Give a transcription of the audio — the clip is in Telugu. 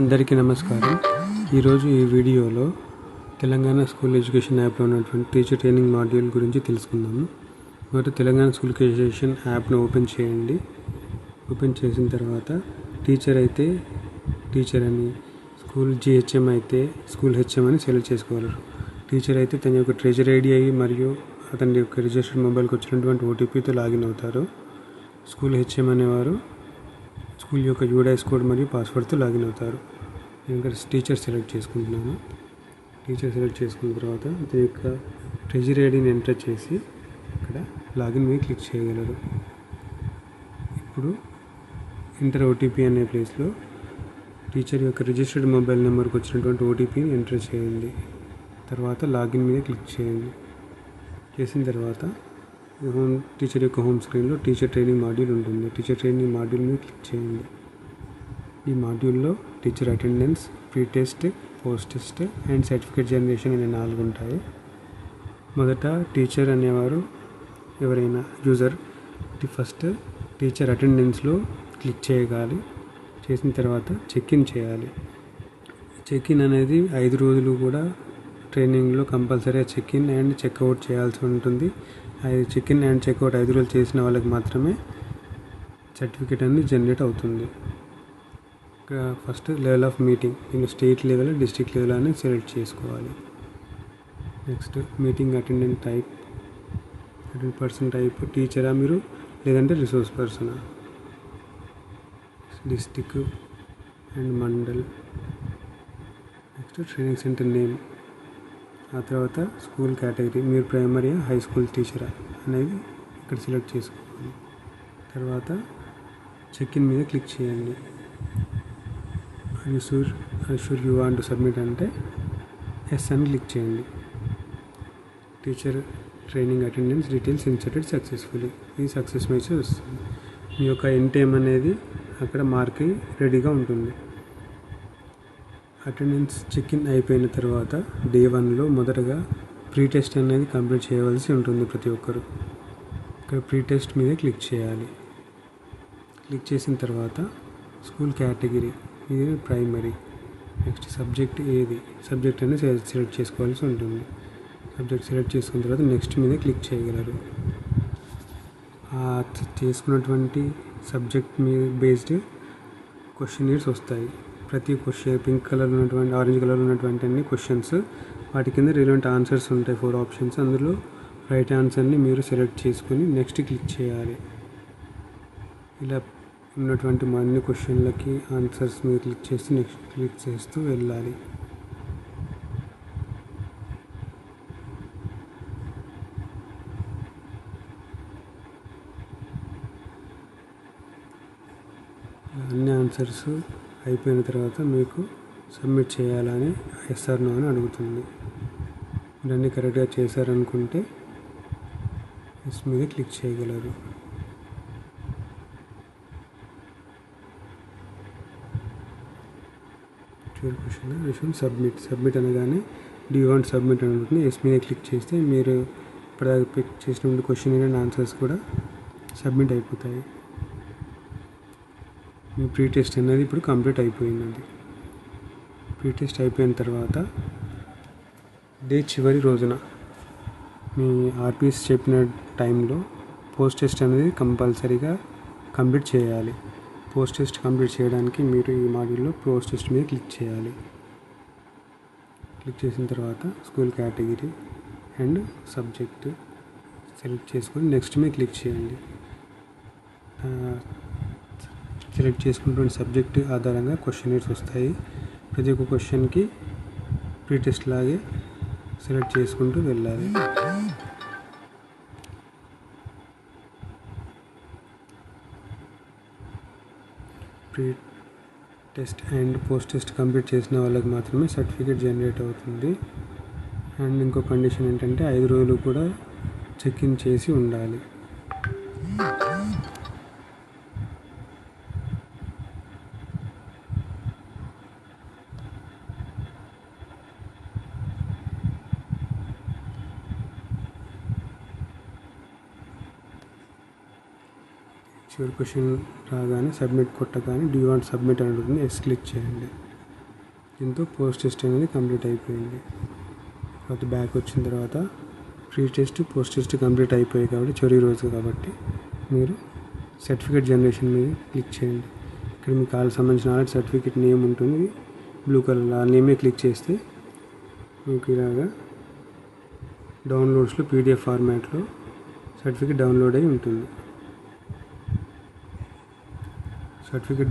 అందరికీ నమస్కారం. ఈరోజు ఈ వీడియోలో తెలంగాణ స్కూల్ ఎడ్యుకేషన్ యాప్లో ఉన్నటువంటి టీచర్ ట్రైనింగ్ మాడ్యూల్ గురించి తెలుసుకుందాము మొదట తెలంగాణ స్కూల్ ఎడ్యుకేషన్ యాప్ను ఓపెన్ చేయండి. ఓపెన్ చేసిన తర్వాత టీచర్ అయితే టీచర్ అని స్కూల్ జిహెచ్ఎం అయితే స్కూల్ హెచ్ఎం అని సెలెక్ట్ చేసుకోగలరు టీచర్ అయితే తన యొక్క ట్రెజర్ ఐడి అయ్యి మరియు అతని యొక్క రిజిస్టర్డ్ మొబైల్కి వచ్చినటువంటి ఓటీపీతో లాగిన్ అవుతారు. స్కూల్ హెచ్ఎం అనేవారు స్కూల్ యొక్క యూడైస్ కోడ్ మరియు పాస్వర్డ్తో లాగిన్ అవుతారు. నేను ఇక్కడ టీచర్ సెలెక్ట్ చేసుకుంటున్నాను. టీచర్ సెలెక్ట్ చేసుకున్న తర్వాత అతని యొక్క ట్రెజరీ ఐడిని ఎంటర్ చేసి ఇక్కడ లాగిన్ మీద క్లిక్ చేయగలరు. ఇప్పుడు ఎంటర్ ఓటీపీ అనే ప్లేస్లో టీచర్ యొక్క రిజిస్టర్డ్ మొబైల్ నెంబర్కి వచ్చినటువంటి ఓటీపీని ఎంటర్ చేయండి. తర్వాత లాగిన్ మీద క్లిక్ చేయండి. చేసిన తర్వాత హోమ్ టీచర్ యొక్క హోమ్ స్క్రీన్లో టీచర్ ట్రైనింగ్ మాడ్యూల్ ఉంటుంది. టీచర్ ట్రైనింగ్ మాడ్యూల్ మీద క్లిక్ చేయండి. ఈ మాడ్యూల్లో teacher attendance pre test post test and certificate generation అనే నాలుగు ఉంటాయి. మొదట టీచర్ అనేవారు ఎవరైనా యూజర్ ఫస్ట్ టీచర్ అటెండెన్స్లో క్లిక్ చేయగాలి చేసిన తర్వాత చెక్ ఇన్ చేయాలి. చెక్ ఇన్ అనేది ఐదు రోజులు కూడా ట్రైనింగ్లో కంపల్సరీగా చెక్ ఇన్ అండ్ చెక్అవుట్ చేయాల్సి ఉంటుంది. అది చెక్ ఇన్ అండ్ చెక్అవుట్ ఐదు రోజులు చేసిన వాళ్ళకి మాత్రమే సర్టిఫికేట్ అనేది జనరేట్ అవుతుంది. ఫస్ట్ లెవెల్ ఆఫ్ మీటింగ్ నేను స్టేట్ లెవెల్ డిస్ట్రిక్ట్ లెవెల్ అని సెలెక్ట్ చేసుకోవాలి. Next meeting attendant type attend person type టీచరా మీరు లేదంటే resource persona district and mandal next training centre name ఆ తర్వాత స్కూల్ కేటగిరీ మీరు ప్రైమరీ హై స్కూల్ టీచరా అనేది ఇక్కడ సెలెక్ట్ చేసుకోవాలి. తర్వాత చెక్ ఇన్ మీద క్లిక్ చేయండి. Sure sure you want to submit అంటే ఎస్ అని క్లిక్ చేయండి. Teacher training attendance details inserted successfully. ఈ సక్సెస్ మెసేజ్ వస్తుంది. మీ యొక్క ఎన్ టైం అనేది అక్కడ మార్క్ రెడీగా ఉంటుంది. అటెండెన్స్ చెక్ ఇన్ అయిపోయిన తర్వాత డే వన్లో మొదటగా ప్రీ టెస్ట్ అనేది కంప్లీట్ చేయవలసి ఉంటుంది ప్రతి ఒక్కరు. ఇక్కడ ప్రీ టెస్ట్ మీద క్లిక్ చేయాలి. క్లిక్ చేసిన తర్వాత స్కూల్ కేటగిరీ ఇది ప్రైమరీ నెక్స్ట్ సబ్జెక్ట్ ఏది? సబ్జెక్ట్ అనేది సెలెక్ట్ చేసుకోవాల్సి ఉంటుంది. సబ్జెక్ట్ సెలెక్ట్ చేసుకున్న తర్వాత నెక్స్ట్ మీద క్లిక్ చేయగలరు. ఆ చేసుకున్నటువంటి సబ్జెక్ట్ మీద బేస్డ్ క్వశ్చనీర్స్ వస్తాయి. ప్రతి క్వశ్చన్ పింక్ కలర్ ఉన్నటువంటి ఆరెంజ్ కలర్ ఉన్నటువంటి అన్ని క్వశ్చన్స్ వాటి కింద రిలవెంట్ ఆన్సర్స్ ఉంటాయి ఫోర్ ఆప్షన్స్ అందులో రైట్ ఆన్సర్ని మీరు సెలెక్ట్ చేసుకుని నెక్స్ట్ క్లిక్ చేయాలి. ఇలా ఉన్నటువంటి అన్ని క్వశ్చన్లకి ఆన్సర్స్ మీరు క్లిక్ చేస్తూ నెక్స్ట్ క్లిక్ చేస్తూ వెళ్ళాలి. అన్ని ఆన్సర్స్ అయిపోయిన తర్వాత మీకు సబ్మిట్ చేయాలని ఎస్ఆర్ నో అని అడుగుతుంది. మీరు అన్నీ కరెక్ట్గా చేశారనుకుంటే ఎస్ మీద క్లిక్ చేయగలరు. ట్వెల్వ్ క్వశ్చన్ విషయం సబ్మిట్ సబ్మిట్ అనగానే డీ వాంట్ సబ్మిట్ అని ఉంటుంది ఎస్ మీద క్లిక్ చేస్తే మీరు ఇప్పుడు పిక్ చేసినటువంటి క్వశ్చన్ అండ్ ఆన్సర్స్ కూడా సబ్మిట్ అయిపోతాయి. ప్రీ టెస్ట్ అనేది ఇప్పుడు కంప్లీట్ అయిపోయింది ప్రీ టెస్ట్ అయిపోయిన తర్వాత డే చివరి రోజున మీ ఆర్పిఎస్ చెప్పిన టైంలో పోస్ట్ టెస్ట్ అనేది కంపల్సరీగా కంప్లీట్ చేయాలి. పోస్ట్ టెస్ట్ కంప్లీట్ చేయడానికి మీరు ఈ మాడ్యూల్లో పోస్ట్ టెస్ట్ మీద క్లిక్ చేయాలి. క్లిక్ చేసిన తర్వాత school category and subject select చేసుకొని నెక్స్ట్ మీద క్లిక్ చేయండి. సెలెక్ట్ చేసుకున్నటువంటి సబ్జెక్ట్ ఆధారంగా క్వశ్చనర్స్ వస్తాయి. ప్రతి ఒక్క క్వశ్చన్కి ప్రీ టెస్ట్ లాగే సెలెక్ట్ చేసుకుంటూ వెళ్ళాలి. Pre test and post test complete చేసిన వాళ్ళకి మాత్రమే సర్టిఫికేట్ జనరేట్ అవుతుంది. అండ్ ఇంకో కండిషన్ ఏంటంటే ఐదు రోజులు కూడా చెక్ ఇన్ చేసి ఉండాలి. చివరి క్వశ్చన్ రాగానే సబ్మిట్ కొట్టగానే డూ వాంట్ సబ్మిట్ అని అడుగుతుంది. ఎస్ క్లిక్ చేయండి. దీంతో పోస్ట్ టెస్ట్ అనేది కంప్లీట్ అయిపోయింది. తర్వాత బ్యాక్ వచ్చిన తర్వాత pre test post test complete అయిపోయాయి కాబట్టి చివరి రోజు కాబట్టి మీరు సర్టిఫికేట్ జనరేషన్ మీద క్లిక్ చేయండి. ఇక్కడ మీకు కాల్ సంబంధించిన ఆల్రెడీ సర్టిఫికేట్ నేమ్ ఉంటుంది. బ్లూ కలర్ ఆ నేమే క్లిక్ చేస్తే మీకు ఇలాగా డౌన్లోడ్స్లో పీడిఎఫ్ ఫార్మాట్లో సర్టిఫికేట్ డౌన్లోడ్ అయి ఉంటుంది. సర్టిఫికేట్